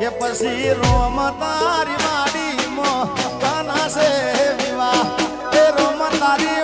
એ પછી રોમ તારી વાડીમાં તનાશે વિવાહ. એ રોમ તારી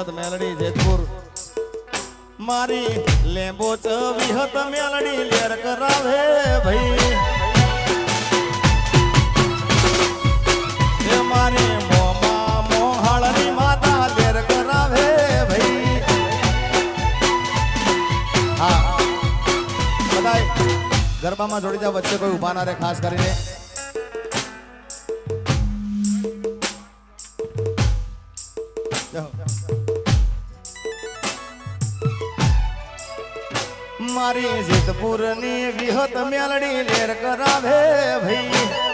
વિહત મેલડી જેતપુર. મારી લેંબો ચ વિહત મેલડી લેર કરાવે ભાઈ. મારી માતા લેર ભાઈ. હા. બધાય ગરબામાં જોડી જાવ વચ્ચે કોઈ ઊભા ના રહે, ખાસ કરીને મારી જીતપુરની વિહત મેલડી લેર કરાવે ભાઈ.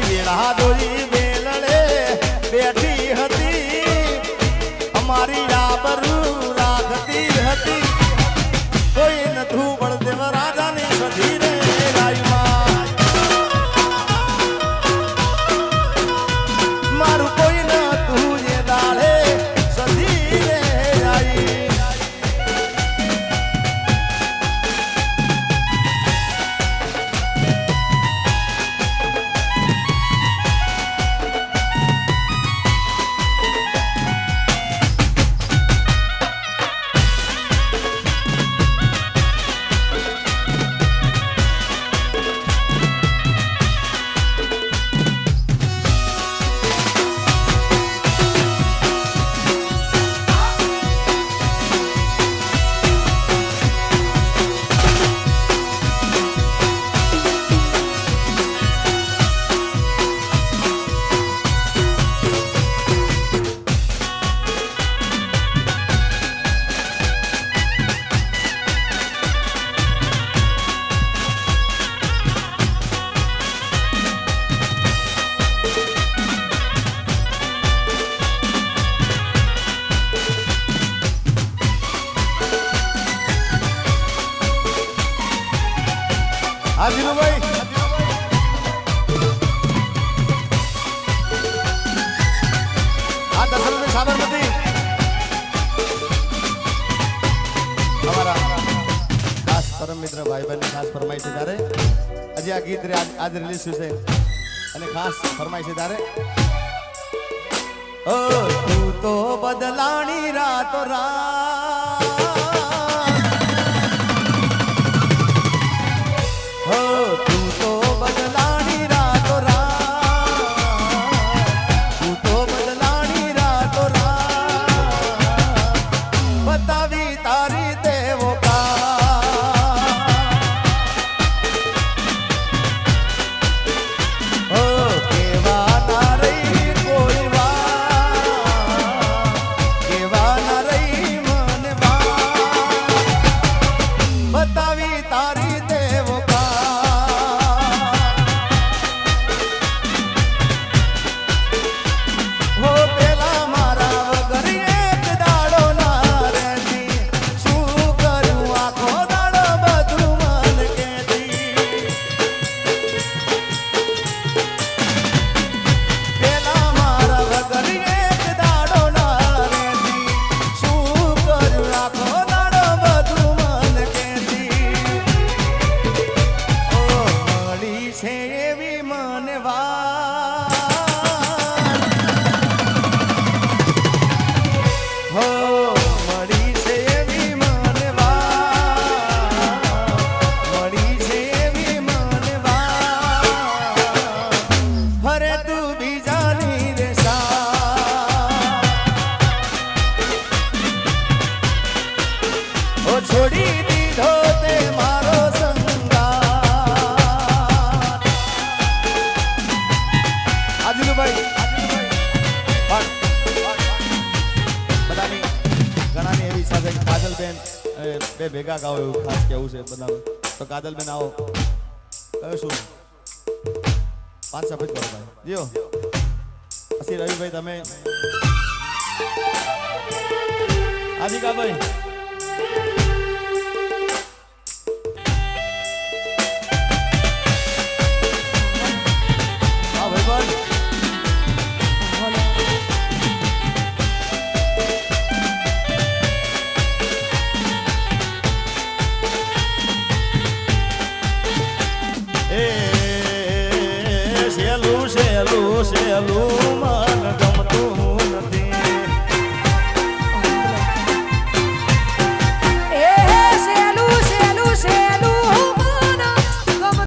વેળા દોરી મિત્ર ભાઈ બહેનની ખાસ ફરમાય છે તારે હજી આ ગીત આજે રિલીઝ થયું છે. અને ખાસ ફરમાય છે તારે તું તો બદલાણી રાતો રાત છે એવી મનવા ભેગા ગાઓ એવું ખાસ કેવું છે બધા તો કાદલ બેન આવો. કયો શું? પાંચ સફેદ કરો ભાઈ. જીઓ. પછી રવિભાઈ, તમે? આદિકાભાઈ